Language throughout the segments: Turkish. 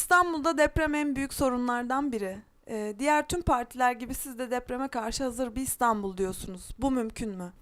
İstanbul'da deprem en büyük sorunlardan biri. Ee, diğer tüm partiler gibi siz de depreme karşı hazır bir İstanbul diyorsunuz. Bu mümkün mü?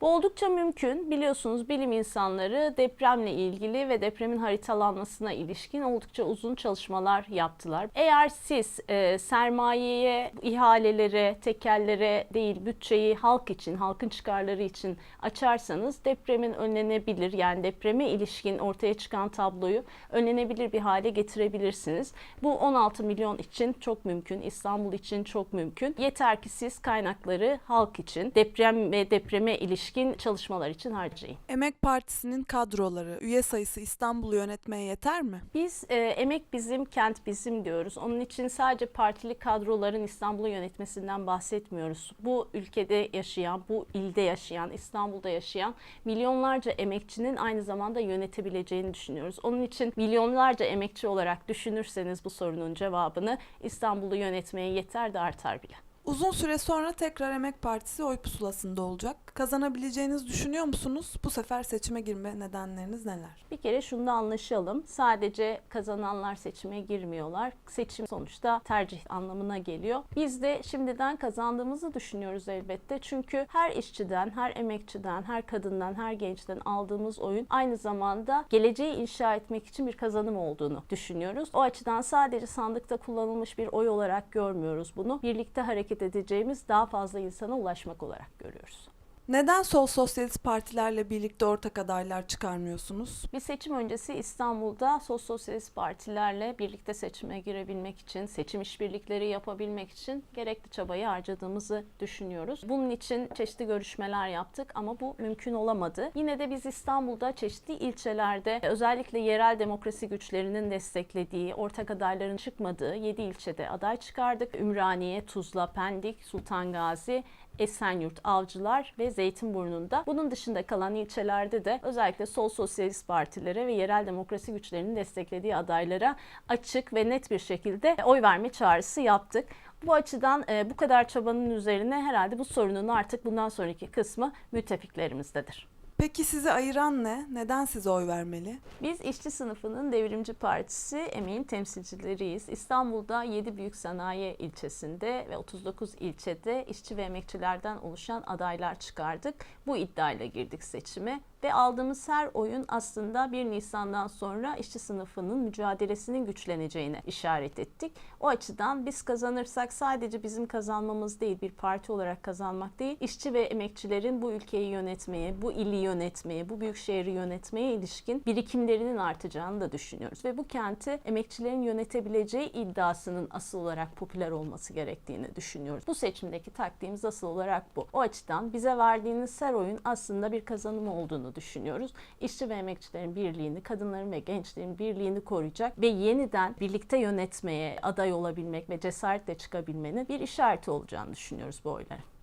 Bu oldukça mümkün. Biliyorsunuz bilim insanları depremle ilgili ve depremin haritalanmasına ilişkin oldukça uzun çalışmalar yaptılar. Eğer siz e, sermayeye, ihalelere, tekellere değil bütçeyi halk için, halkın çıkarları için açarsanız depremin önlenebilir yani depreme ilişkin ortaya çıkan tabloyu önlenebilir bir hale getirebilirsiniz. Bu 16 milyon için çok mümkün, İstanbul için çok mümkün. Yeter ki siz kaynakları halk için, deprem ve depreme ilişkin çalışmalar için harcayın. Emek Partisi'nin kadroları, üye sayısı İstanbul'u yönetmeye yeter mi? Biz e, emek bizim, kent bizim diyoruz. Onun için sadece partili kadroların İstanbul'u yönetmesinden bahsetmiyoruz. Bu ülkede yaşayan, bu ilde yaşayan, İstanbul'da yaşayan milyonlarca emekçinin aynı zamanda yönetebileceğini düşünüyoruz. Onun için milyonlarca emekçi olarak düşünürseniz bu sorunun cevabını İstanbul'u yönetmeye yeter de artar bile. Uzun süre sonra tekrar Emek Partisi oy pusulasında olacak. Kazanabileceğinizi düşünüyor musunuz? Bu sefer seçime girme nedenleriniz neler? Bir kere şunu da anlaşalım. Sadece kazananlar seçime girmiyorlar. Seçim sonuçta tercih anlamına geliyor. Biz de şimdiden kazandığımızı düşünüyoruz elbette. Çünkü her işçiden, her emekçiden, her kadından, her gençten aldığımız oyun aynı zamanda geleceği inşa etmek için bir kazanım olduğunu düşünüyoruz. O açıdan sadece sandıkta kullanılmış bir oy olarak görmüyoruz bunu. Birlikte hareket edeceğimiz daha fazla insana ulaşmak olarak görüyoruz. Neden sol sosyalist partilerle birlikte ortak adaylar çıkarmıyorsunuz? Bir seçim öncesi İstanbul'da sol sosyalist partilerle birlikte seçime girebilmek için, seçim işbirlikleri yapabilmek için gerekli çabayı harcadığımızı düşünüyoruz. Bunun için çeşitli görüşmeler yaptık ama bu mümkün olamadı. Yine de biz İstanbul'da çeşitli ilçelerde özellikle yerel demokrasi güçlerinin desteklediği, ortak adayların çıkmadığı 7 ilçede aday çıkardık. Ümraniye, Tuzla, Pendik, Sultan Gazi, Esenyurt, Avcılar ve Zeytinburnu'nda. Bunun dışında kalan ilçelerde de özellikle sol sosyalist partilere ve yerel demokrasi güçlerinin desteklediği adaylara açık ve net bir şekilde oy verme çağrısı yaptık. Bu açıdan e, bu kadar çabanın üzerine herhalde bu sorunun artık bundan sonraki kısmı müttefiklerimizdedir. Peki sizi ayıran ne? Neden size oy vermeli? Biz işçi sınıfının devrimci partisi emeğin temsilcileriyiz. İstanbul'da 7 büyük sanayi ilçesinde ve 39 ilçede işçi ve emekçilerden oluşan adaylar çıkardık. Bu iddiayla girdik seçime ve aldığımız her oyun aslında 1 Nisan'dan sonra işçi sınıfının mücadelesinin güçleneceğine işaret ettik. O açıdan biz kazanırsak sadece bizim kazanmamız değil, bir parti olarak kazanmak değil, işçi ve emekçilerin bu ülkeyi yönetmeye, bu ili yönetmeye, bu büyük şehri yönetmeye ilişkin birikimlerinin artacağını da düşünüyoruz. Ve bu kenti emekçilerin yönetebileceği iddiasının asıl olarak popüler olması gerektiğini düşünüyoruz. Bu seçimdeki taktiğimiz asıl olarak bu. O açıdan bize verdiğiniz her oyun aslında bir kazanım olduğunu düşünüyoruz. İşçi ve emekçilerin birliğini, kadınların ve gençlerin birliğini koruyacak ve yeniden birlikte yönetmeye aday olabilmek ve cesaretle çıkabilmenin bir işareti olacağını düşünüyoruz bu oyların.